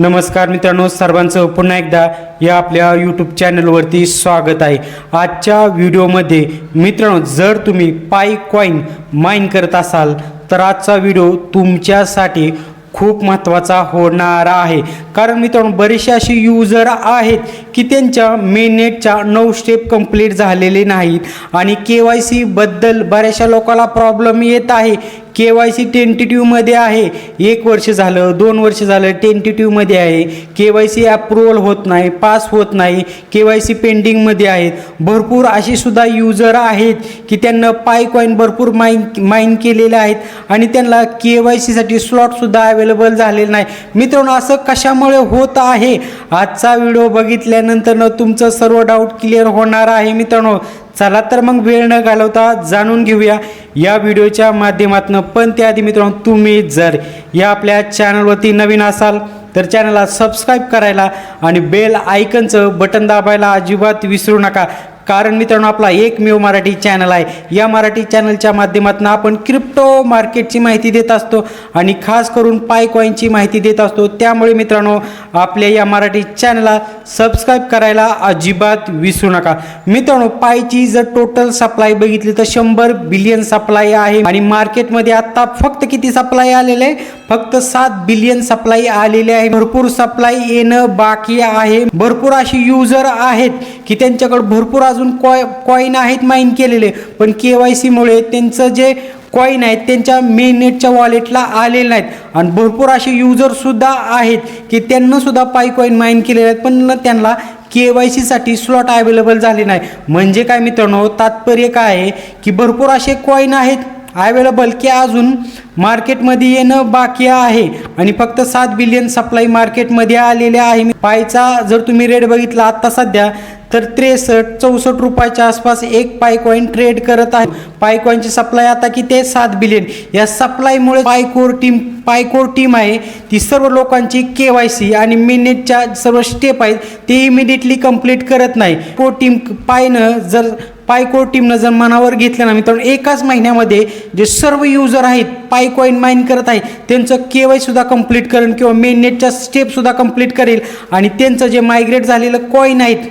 नमस्कार मित्रांनो सर्वांचं पुन्हा एकदा या आपल्या यूट्यूब चॅनलवरती स्वागत आहे. आजच्या व्हिडिओमध्ये मित्रांनो जर तुम्ही पाय कॉईन माइन करत असाल तर आजचा व्हिडिओ तुमच्यासाठी खूप महत्त्वाचा होणार आहे. कारण मित्रांनो बरेचसे असे युजर आहेत की त्यांच्या मेननेटच्या नऊ स्टेप कंप्लीट झालेले नाहीत आणि के वाय सीबद्दल बऱ्याचशा लोकांना प्रॉब्लेम येत आहे के वाय सी टेंटेटिव्हमध्ये आहे. एक वर्ष झालं दोन वर्ष झालं टेंटेटिव्हमध्ये आहे. के वाय सी अप्रुव्हल होत नाही पास होत नाही. के वाय सी पेंडिंगमध्ये आहेत. भरपूर असे सुद्धा युजर आहेत की त्यांना पाय कॉईन भरपूर माइन माइन केलेले आहेत आणि त्यांना के वाय सीसाठी स्लॉटसुद्धा अवेलेबल झालेलं नाही. मित्रांनो असं कशामुळे होत आहे? आजचा व्हिडिओ बघितल्यानंतर तुमचं सर्व डाऊट क्लिअर होणार आहे मित्रांनो. चला तर मग वेळ न घालवता जाणून घेऊया. या व्हिडिओच्या माध्यमातून पण त्याआधी मित्रांनो तुम्ही जर या आपल्या चॅनलवरती नवीन असाल तर चॅनलला सबस्क्राईब करायला आणि बेल आयकनचं बटन दाबायला अजिबात विसरू नका. कारण मित्रांनो आपला एकमेव मराठी चॅनल आहे. या मराठी चॅनलच्या माध्यमातून आपण क्रिप्टो मार्केटची माहिती देत असतो आणि खास करून पायकॉईनची माहिती देत असतो. त्यामुळे मित्रांनो आपल्या या मराठी चॅनलला सबस्क्राईब करायला अजिबात विसरू नका. मित्रांनो पायची जर टोटल सप्लाय बघितली तर शंभर बिलियन सप्लाय आहे. आणि मार्केटमध्ये आता फक्त किती सप्लाय आलेले? आहे फक्त सात बिलियन सप्लाय आलेले आहे. भरपूर सप्लाय येणं बाकी आहे. भरपूर असे युजर आहेत की त्यांच्याकडे भरपूर अजून कॉय कॉईन आहेत माइन केलेले. पण के वाय सीमुळे त्यांचं जे कॉईन आहेत त्यांच्या मेन नेटच्या वॉलेटला आलेले नाहीत. आणि भरपूर असे युजरसुद्धा आहेत की त्यांनासुद्धा पाय कॉईन माइन केलेले आहेत पण त्यांना के वाय सीसाठी स्लॉट अवेलेबल झाले नाही. म्हणजे काय मित्रांनो तात्पर्य काय आहे की भरपूर असे कॉईन आहेत अवेलेबल की अजून मार्केटमध्ये येणं बाकी आहे. आणि फक्त सात बिलियन सप्लाय मार्केटमध्ये आलेले आहे. पायचा जर तुम्ही रेट बघितला आत्ता सध्या तर त्रेसष्ट चौसष्ट रुपयाच्या आसपास एक पायकॉईन ट्रेड करत आहे. पायकॉईनची सप्लाय आता किती आहे? सात बिलियन या सप्लायमुळे पायकोर टीम पायकोर टीम आहे. ती सर्व लोकांची के वाय सी आणि मिनिटच्या सर्व स्टेप आहेत. ते इमिडिएटली कंप्लीट करत नाही. को टीम पायनं जर पायकोर टीमनं जर मनावर घेतलं ना मित्रांनो एकाच महिन्यामध्ये जे सर्व युजर आहेत पायकॉईन माइन करत आहे त्यांचं के वाय सुद्धा कंप्लीट करेल किंवा मेन नेटच्या स्टेपसुद्धा कंप्लीट करेल. आणि त्यांचं जे मायग्रेट झालेलं कॉईन आहेत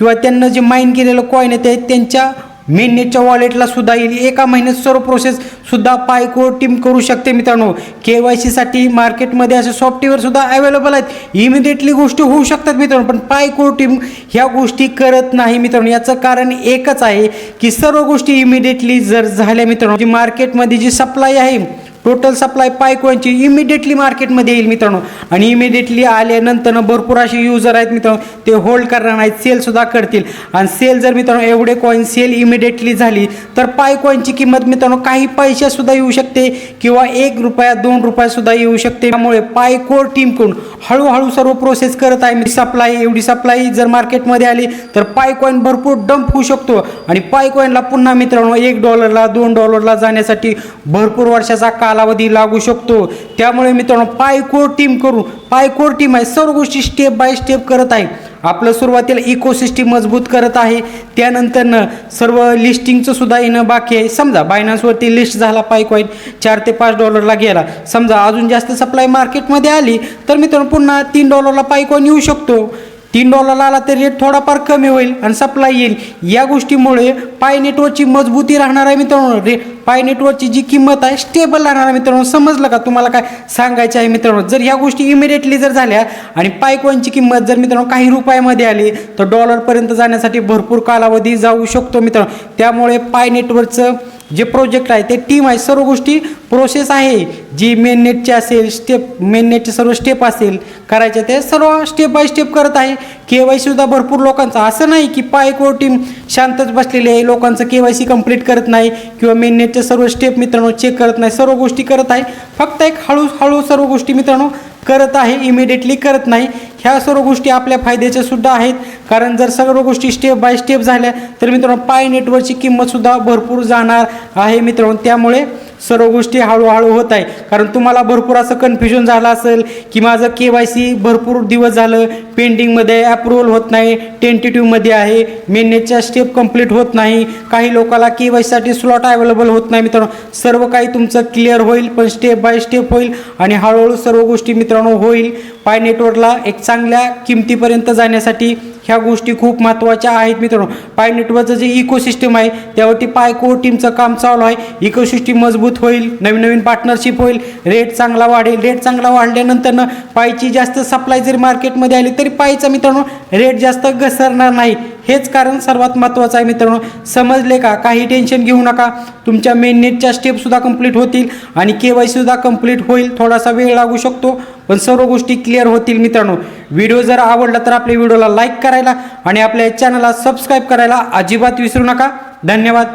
किंवा त्यांना जे माइन केलेलं कॉईन आहे ते त्यांच्या मेननेटच्या वॉलेटला सुद्धा येईल. एका महिन्यात सर्व प्रोसेस सुद्धा पायको टीम करू शकते मित्रांनो. के वाय सीसाठी मार्केटमध्ये असे सॉफ्टवेअर सुद्धा अवेलेबल आहेत. इमिडिएटली गोष्टी होऊ शकतात मित्रांनो पण पायको टीम ह्या गोष्टी करत नाही मित्रांनो. याचं कारण एकच आहे की सर्व गोष्टी इमिडिएटली जर झाल्या मित्रांनो जी मार्केटमध्ये जी सप्लाय आहे टोटल सप्लाय पायकोनची इमिडिएटली मार्केटमध्ये येईल मित्रांनो. आणि इमिडिएटली आल्यानंतर भरपूर असे युजर आहेत मित्रांनो ते होल्ड करणार नाहीत सेलसुद्धा करतील. आणि सेल जर मित्रांनो एवढे कॉईन सेल इमिडिएटली झाली तर पायकॉईनची किंमत मित्रांनो काही पैशासुद्धा येऊ शकते किंवा एक रुपया दोन रुपयासुद्धा येऊ शकते. त्यामुळे पायकोर टीमकडून हळूहळू सर्व प्रोसेस करत आहे. म्हणजे सप्लाय एवढी सप्लाय जर मार्केटमध्ये आली तर पायकॉईन भरपूर डंप होऊ शकतो. आणि पायकॉईनला पुन्हा मित्रांनो एक डॉलरला दोन डॉलरला जाण्यासाठी भरपूर वर्षाचा काळ कालावधी लागू शकतो. त्यामुळे मित्रांनो पायकोर टीम करून पायकोर टीम आहे सर्व गोष्टी स्टेप बाय स्टेप करत आहे. आपलं सुरुवातीला इकोसिस्टीम मजबूत करत आहे. त्यानंतरनं सर्व लिस्टिंगचं सुद्धा येणं बाकी आहे. समजा बायनान्सवरती लिस्ट झाला पायकॉईन चार ते पाच डॉलरला गेला. समजा अजून जास्त सप्लाय मार्केटमध्ये आली तर मित्रांनो पुन्हा तीन डॉलरला पायकॉईन येऊ शकतो. तीन डॉलरला आला तर रेट थोडाफार कमी होईल आणि सप्लाय येईल. या गोष्टीमुळे पाय नेटवर्कची मजबूती राहणार आहे मित्रांनो. रे पाय नेटवर्कची जी किंमत आहे स्टेबल राहणार आहे मित्रांनो. समजलं का तुम्हाला काय सांगायचं आहे मित्रांनो? जर ह्या गोष्टी इमिडिएटली जर झाल्या आणि पाय किंमत जर मित्रांनो काही रुपयामध्ये आली तर डॉलरपर्यंत जाण्यासाठी भरपूर कालावधी जाऊ शकतो मित्रांनो. त्यामुळे पाय नेटवर्कचं जे प्रोजेक्ट आहे ते टीम आहे. सर्व गोष्टी प्रोसेस आहे. जी मेन नेटची असेल स्टेप मेन नेटचे सर्व स्टेप असेल करायचे ते सर्व स्टेप बाय स्टेप करत आहे. के वाय सुद्धा भरपूर लोकांचं. असं नाही की पायको टीम शांतच बसलेली आहे. लोकांचं के वाय सी कंप्लीट करत नाही किंवा मेन नेटचे सर्व स्टेप मित्रांनो चेक करत नाही. सर्व गोष्टी करत आहे. फक्त एक हळूहळू सर्व गोष्टी मित्रांनो करत आहे इमिडिएटली करत नाही. ह्या सर्व गोष्टी आपल्या फायद्याच्या सुद्धा आहेत. कारण जर सर्व गोष्टी स्टेप बाय स्टेप झाल्या तर मित्रांनो पाय नेटवर्कची किंमतसुद्धा भरपूर जाणार आहे मित्रांनो. त्यामुळे सर्व गोष्टी हळूहळू होत आहे. कारण तुम्हाला भरपूर असं कन्फ्युजन झालं असेल की माझं के वाय सी भरपूर दिवस झालं पेंडिंगमध्ये अप्रुव्हल होत नाही टेंटेटिव्हमध्ये आहे मेनेजच्या स्टेप कंप्लीट होत नाही काही लोकाला के वाय सीसाठी स्लॉट अवेलेबल होत नाही मित्रांनो. सर्व काही तुमचं क्लिअर होईल पण स्टेप बाय स्टेप होईल आणि हळूहळू सर्व गोष्टी मित्रांनो होईल. पाय नेटवर्कला एक चांगल्या किमतीपर्यंत जाण्यासाठी ह्या गोष्टी खूप महत्त्वाच्या आहेत मित्रांनो. पाय नेटवर्कचं जे इकोसिस्टम आहे त्यावरती पाय कोर टीमचं काम चालू आहे. इकोसिस्टीम मजबूत होईल नवीन नवीन पार्टनरशिप होईल रेट चांगला वाढेल. रेट चांगला वाढल्यानंतर पायची जास्त सप्लाय जरी मार्केटमध्ये आली तरी पायचा मित्रांनो रेट जास्त घसरणार नाही. हेच कारण सर्वात महत्त्वाचं आहे मित्रांनो. समजले का? काही टेन्शन घेऊ नका. तुमच्या मेन नेटच्या स्टेपसुद्धा कंप्लीट होतील आणि के वाय सीसुद्धा कंप्लीट होईल. थोडासा वेळ लागू शकतो पण सर्व गोष्टी क्लिअर होतील मित्रांनो. व्हिडिओ जर आवडला तर आपल्या व्हिडिओला लाईक करायला आणि आपल्या चॅनलला सबस्क्राईब करायला अजिबात विसरू नका. धन्यवाद.